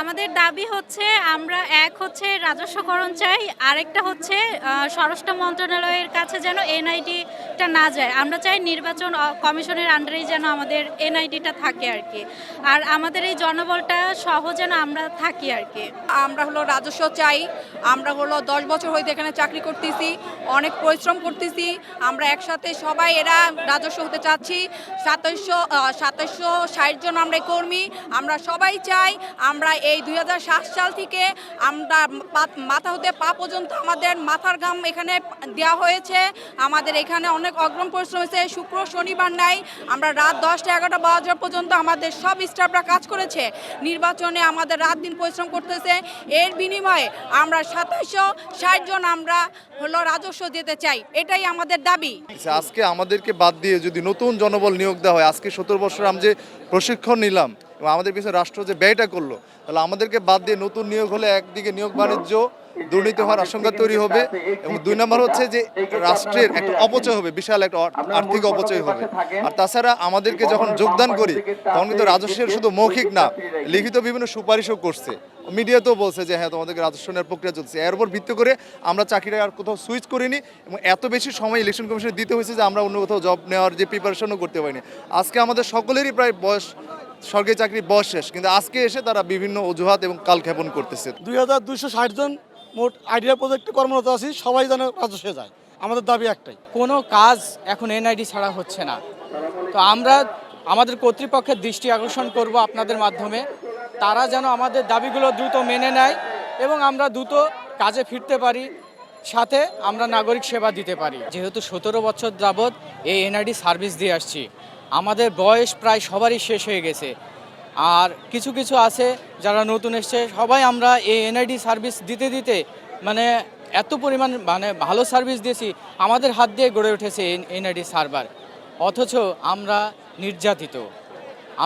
আমাদের দাবি হচ্ছে আমরা এক হচ্ছে রাজস্বকরণ চাই, আরেকটা হচ্ছে স্বরাষ্ট্র মন্ত্রণালয়ের কাছে যেন এনআইডিটা না যায়। আমরা চাই নির্বাচন কমিশনের আন্ডারেই যেন আমাদের এনআইডিটা থাকে আর কি। আর আমাদের এই জনবলটা সহ যেন আমরা থাকি আর কি। আমরা হলো রাজস্ব চাই, আমরা হলো দশ বছর হইতে এখানে চাকরি করতেছি, অনেক পরিশ্রম করতেছি, আমরা একসাথে সবাই এরা রাজস্ব হতে চাচ্ছি। সাতাইশশো সাতাইশশো ষাট জন আমরা কর্মী, আমরা সবাই চাই, আমরা এই দুই হাজার সাত সাল থেকে আমরা মাথা হতে পা পর্যন্ত আমাদের মাথার গাম এখানে দেওয়া হয়েছে। আমাদের এখানে অনেক অগ্রম পরিশ্রম হয়েছে। শুক্র শনিবার নাই আমরা রাত দশটা এগারোটা বাজার পর্যন্ত আমাদের সব স্টাফরা কাজ করেছে। নির্বাচনে আমাদের রাত দিন পরিশ্রম করতেছে। এর বিনিময়ে আমরা সাতাশশো ষাট জন আমরা হলো রাজস্ব দিতে চাই। এটাই আমাদের দাবি। আচ্ছা, আজকে আমাদেরকে বাদ দিয়ে যদি নতুন জনবল নিয়োগ দেওয়া হয় আজকে সত্তর বছর আমি যে প্রশিক্ষণ নিলাম এবং আমাদের পিছনে রাষ্ট্র যে ব্যয়টা করল, তাহলে আমাদেরকে বাদ দিয়ে নতুন নিয়োগ হলে একদিকে নিয়োগ বাণিজ্য, দুর্নীতি হওয়ার আশঙ্কা তৈরি হবে এবং দুই নম্বর হচ্ছে যে রাষ্ট্রের একটা অপচয় হবে, বিশাল একটা আর্থিক অপচয় হবে। আর তাছাড়া আমাদেরকে যখন যোগদান করি, তখন কিন্তু রাজস্বের শুধু মৌখিক না, লিখিত বিভিন্ন সুপারিশও করছে। মিডিয়াতেও বলছে যে হ্যাঁ তোমাদেরকে রাজস্ব নেওয়ার প্রক্রিয়া চলছে। এর উপর ভিত্তি করে আমরা চাকরিটা আর কোথাও সুইচ করিনি এবং এত বেশি সময় ইলেকশন কমিশনে দিতে হয়েছে যে আমরা অন্য কোথাও জব নেওয়ার যে প্রিপারেশনও করতে পারিনি। আজকে আমাদের সকলেরই প্রায় বয়স সরকারি চাকরির বয়স শেষ কিন্তু আজকে এসে তারা বিভিন্ন অজুহাত এবং কালক্ষেপণ করতেছে। দুই হাজার দুইশো ষাট জন মোট আইডিয়া প্রজেক্টে কর্মরত আছি সবাই যেন রাজস্বে যায়। আমাদের দাবি একটাই। কোনো কাজ এখন এনআইডি ছাড়া হচ্ছে না। তো আমরা আমাদের কর্তৃপক্ষের দৃষ্টি আকর্ষণ করব আপনাদের মাধ্যমে। তারা যেন আমাদের দাবিগুলো দ্রুত মেনে নেয় এবং আমরা দ্রুত কাজে ফিরতে পারি সাথে আমরা নাগরিক সেবা দিতে পারি। যেহেতু সতেরো বছর যাবৎ এই এনআইডি সার্ভিস দিয়ে আসছি আমাদের বয়স প্রায় সবারই শেষ হয়ে গেছে। আর কিছু কিছু আছে যারা নতুন এসছে, সবাই আমরা এই এনআইডি সার্ভিস দিতে দিতে মানে এত পরিমাণ মানে ভালো সার্ভিস দিয়েছি, আমাদের হাত দিয়ে গড়ে উঠেছে এনআইডি সার্ভার অথচ আমরা নির্যাতিত,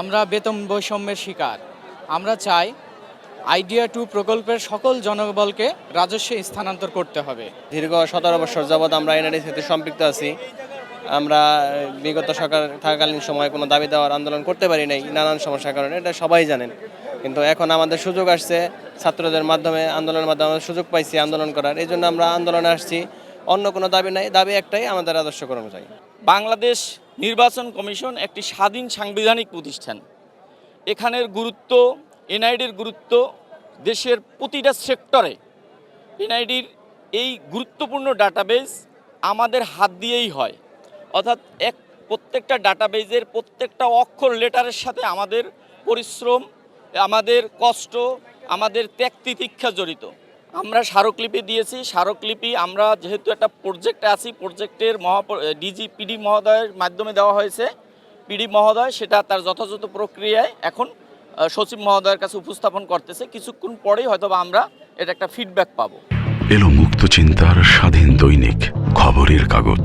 আমরা বেতন বৈষম্যের শিকার। আমরা চাই আইডিয়া টু প্রকল্পের সকল জনবলকে রাজস্বে স্থানান্তর করতে হবে। দীর্ঘ সতেরো বছর যাবৎ আমরা এনআরএস সাথে সম্পৃক্ত আছি। আমরা বিগত সরকার থাকাকালীন সময় কোনো দাবি দেওয়ার আন্দোলন করতে পারি নাই, নানান সমস্যার কারণে, এটা সবাই জানেন। কিন্তু এখন আমাদের সুযোগ আসছে, ছাত্রদের মাধ্যমে, আন্দোলনের মাধ্যমে সুযোগ পাইছি আন্দোলন করার, এই জন্য আমরা আন্দোলনে আসছি। অন্য কোনো দাবি নাই, দাবি একটাই, আমাদের রাজস্ব কর্মচারী। বাংলাদেশ নির্বাচন কমিশন একটি স্বাধীন সাংবিধানিক প্রতিষ্ঠান। এখানের গুরুত্ব, এনআইডির গুরুত্ব, দেশের প্রতিটা সেক্টরে। এনআইডির এই গুরুত্বপূর্ণ ডাটাবেজ আমাদের হাত দিয়েই হয়। অর্থাৎ এক প্রত্যেকটা ডাটাবেজের প্রত্যেকটা অক্ষর লেটারের সাথে আমাদের পরিশ্রম, আমাদের কষ্ট, আমাদের ত্যাগ তিতিক্ষা জড়িত। আমরা স্মারকলিপি দিয়েছি। স্মারকলিপি আমরা যেহেতু একটা প্রজেক্টে আছি প্রজেক্টের মহা ডিজি পিডি মহোদয়ের মাধ্যমে দেওয়া হয়েছে। পিডি মহোদয় সেটা তার যথাযথ প্রক্রিয়ায় এখন সচিব মহোদয়ের কাছে উপস্থাপন করতেছে। কিছুক্ষণ পরেই হয়তো আমরা এটা একটা ফিডব্যাক পাবো। এলো মুক্ত চিন্তার স্বাধীন দৈনিক খবরের কাগজ।